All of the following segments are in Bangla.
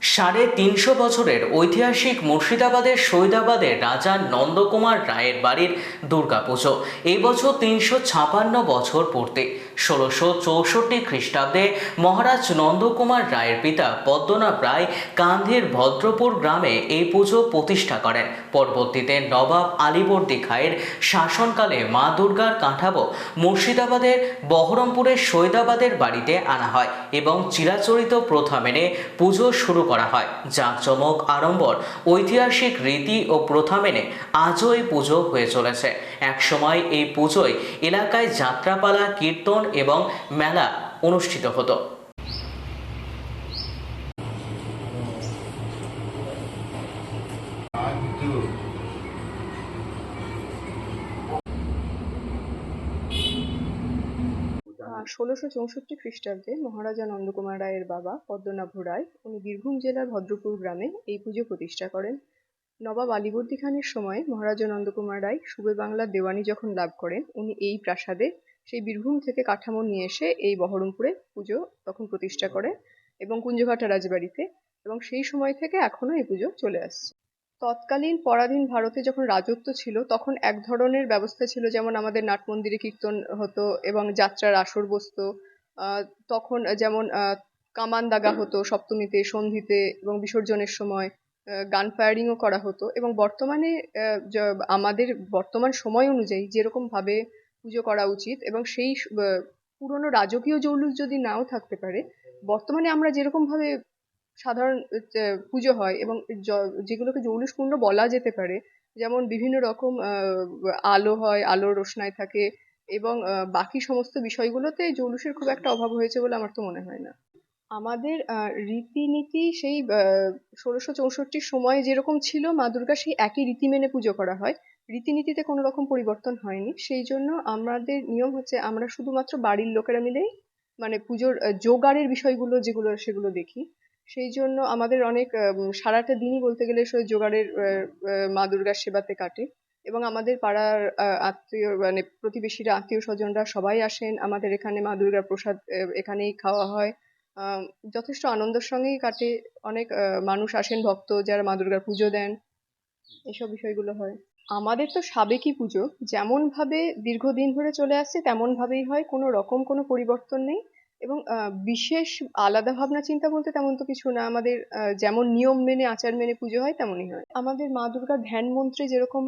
সাড়ে তিনশো বছরের ঐতিহাসিক মুর্শিদাবাদের সৈদাবাদের রাজা নন্দকুমার রায়ের বাড়ির দুর্গাপুজো। এই বছর তিনশো ছাপান্ন বছর পূর্তি। ষোলোশো চৌষট্টি খ্রিস্টাব্দে মহারাজ নন্দকুমার রায়ের পিতা পদ্মনাভ রায় কান্ধির ভদ্রপুর গ্রামে এই পুজো প্রতিষ্ঠা করেন। পরবর্তীতে নবাব আলীবর্দী খায়ের শাসনকালে মা দুর্গার কাঠামো মুর্শিদাবাদের বহরমপুরের সৈদাবাদের বাড়িতে আনা হয় এবং চিরাচরিত প্রথা মেনে পুজো শুরু করা হয় জাঁকজমক আড়ম্বর, ঐতিহাসিক রীতি ও প্রথা মেনে আজও এই পুজো হয়ে চলেছে। একসময় এই পুজোয় এলাকায় যাত্রাপালা, কীর্তন এবং মেলা অনুষ্ঠিত হতো। ষোলোশো চৌষট্টি খ্রিস্টাব্দে মহারাজা নন্দকুমার রায়ের বাবা পদ্মনাভ রায় উনি বীরভূম জেলার ভদ্রপুর গ্রামে এই পুজো প্রতিষ্ঠা করেন। নবাব আলীবর্দী খানের সময় মহারাজা নন্দকুমার রায় সুবে বাংলার দেওয়ানি যখন লাভ করেন, উনি এই প্রাসাদে সেই বীরভূম থেকে কাঠামো নিয়ে এসে এই বহরমপুরে পুজো তখন প্রতিষ্ঠা করেন এবং কুঞ্জঘাটা রাজবাড়িতে এবং সেই সময় থেকে এখনও এই পুজো চলে আসছে। তৎকালীন পরাধীন ভারতে যখন রাজত্ব ছিল, তখন এক ধরনের ব্যবস্থা ছিল, যেমন আমাদের নাট মন্দিরে কীর্তন হতো এবং যাত্রার আসর বসতো। তখন যেমন কামান দাগা হতো সপ্তমীতে, সন্ধিতে এবং বিসর্জনের সময় গান ফায়ারিংও করা হতো এবং বর্তমানে আমাদের বর্তমান সময় অনুযায়ী যেরকম ভাবে পুজো করা উচিত এবং সেই পুরনো রাজকীয় জৌলুস যদি নাও থাকতে পারে, বর্তমানে আমরা যেরকম ভাবে সাধারণ পুজো হয় এবং যেগুলোকে যেগুলোকে জৌলুসপূর্ণ বলা যেতে পারে, যেমন বিভিন্ন রকম আলো হয়, আলোর রোশনাই থাকে এবং বাকি সমস্ত বিষয়গুলোতে জৌলুসের খুব একটা অভাব হয়েছে বলে আমার তো মনে হয় না। আমাদের রীতিনীতি সেই ষোলোশো চৌষট্টির সময় যেরকম ছিল, মা দুর্গা সেই একই রীতি মেনে পুজো করা হয়। রীতিনীতিতে কোনো রকম পরিবর্তন হয়নি। সেই জন্য আমাদের নিয়ম হচ্ছে আমরা শুধুমাত্র বাড়ির লোকেরা মিলেই মানে পুজোর জোগাড়ের বিষয়গুলো যেগুলো সেগুলো দেখি। সেই জন্য আমাদের অনেক সারাটা দিনই বলতে গেলে সে জোগাড়ের মা দুর্গার সেবাতে কাটে। এবং আমাদের পাড়ার আত্মীয় মানে প্রতিবেশীরা, আত্মীয় স্বজনরা সবাই আসেন। আমাদের এখানে মা দুর্গার প্রসাদ এখানেই খাওয়া হয়। যথেষ্ট আনন্দের সঙ্গেই কাটে। অনেক মানুষ আসেন, ভক্ত যারা মা দুর্গার পুজো দেন। এসব বিষয়গুলো হয়। আমাদের তো সাবেকি পুজো। যেমন ভাবে দীর্ঘদিন ধরে চলে আসছে তেমন ভাবেই হয়। কোনো রকম কোনো পরিবর্তন নেই। এবং বিশেষ আলাদা ভাবনা চিন্তা বলতে তেমন তো কিছু না। আমাদের যেমন নিয়ম মেনে আচার মেনে পুজো হয় তেমনই হয়। আমাদের মা দুর্গার ধ্যান মন্ত্রে যেরকম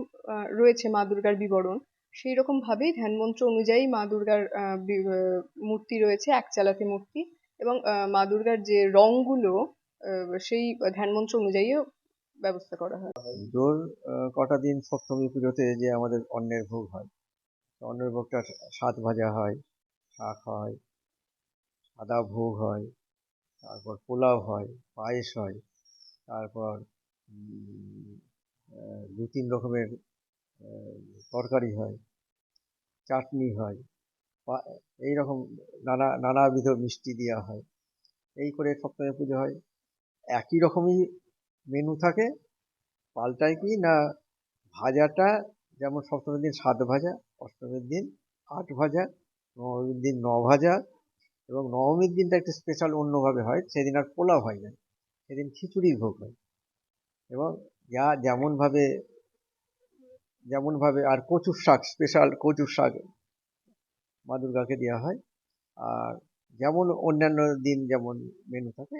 রয়েছে মা দুর্গার বিবরণ সেই রকম ভাবেই ধ্যান মন্ত্র অনুযায়ী মা দুর্গার মূর্তি রয়েছে এক চালাতে মূর্তি এবং মা দুর্গার যে রংগুলো সেই ধ্যান মন্ত্র অনুযায়ীও ব্যবস্থা করা হয়। আহ, কটা দিন সপ্তমী পুজোতে যে আমাদের অন্নের ভোগ হয় তো অন্নের ভোগটা সাত ভাজা হয় শাক হয় সাদা ভোগ হয়, তারপর পোলাও হয়, পায়েস হয়, তারপর দু তিন রকমের তরকারি হয়, চাটনি হয় এই রকম নানা, নানাবিধ মিষ্টি দেওয়া হয়। এই করে সপ্তমী পুজো হয়। একই রকমই মেনু থাকে। পাল্টায় কি না ভাজাটা, যেমন সপ্তমীর দিন সাত ভাজা, অষ্টমীর দিন আট ভাজা, নবমীর দিন ন ভাজা এবং নবমীর দিনটা একটু স্পেশাল অন্যভাবে হয়, সেদিন আর পোলাও হয় না, সেদিন খিচুড়ির ভোগ হয়। এবং যা যেমনভাবে যেমনভাবে আর কচুর শাক স্পেশাল কচুর শাক মা দুর্গাকে দেওয়া হয়, আর যেমন অন্যান্য দিন যেমন মেনু থাকে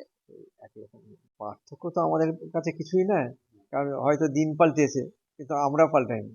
একই রকম। পার্থক্য তো আমাদের কাছে কিছুই না, কারণ হয়তো দিন পাল্টেছে, কিন্তু আমরা পাল্টাইনি।